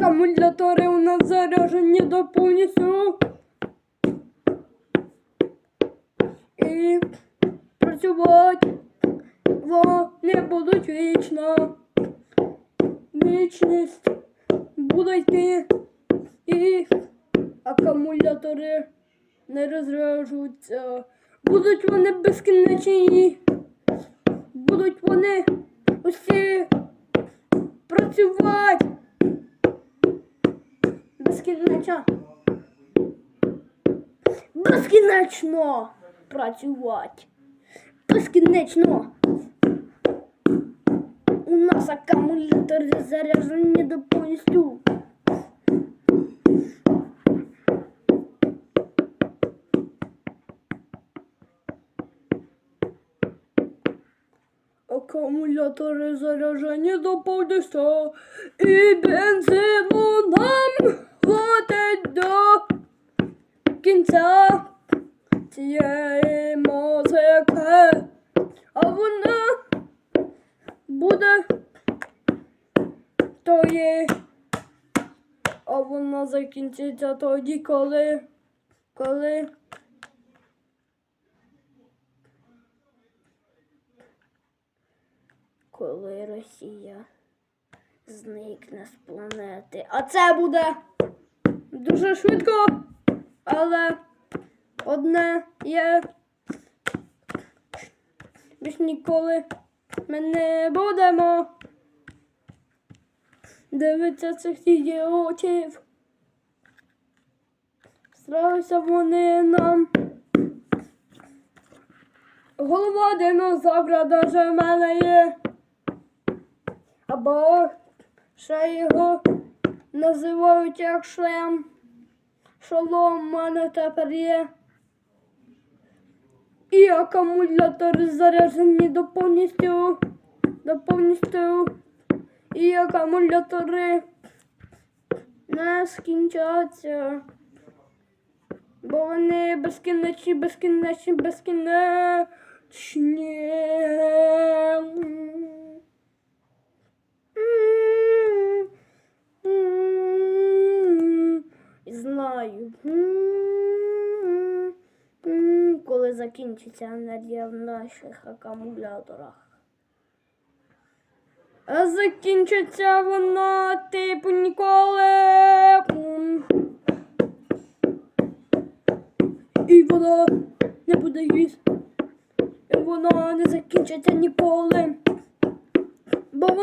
Акумулятори у нас заряджені до повністю. І працювати вони будуть вічно. Вічність буде йти. І акумулятори не розряджуються. Будуть вони безкінечні. Будуть вони усі працювати. Безкінечно. Безкінечно працювати. Безкінечно. У нас акумулятори заряджені до повністю. Акумулятори заряджені до повністю. І бензину нам хватить до кінця цієї музики. А вона буде тої. А вона закінчиться тоді, коли. Коли. Коли Росія зникне з планети. А це буде дуже швидко, але одне є. Більш ніколи ми не будемо дивитися цих ідіотів. Стараються вони нам. Голова динозавра даже в мене є. Або ще його називають як шлем. Шолом в мене тепер є. І акумулятори заряджені до повністю. До повністю. І акумулятори не скінчаться. Бо вони безкінечні, безкінечні, безкінечні. Коли закінчиться енергія в наших акумуляторах. А закінчиться вона типу ніколи. І вона не буде їсти. І вона не закінчиться ніколи.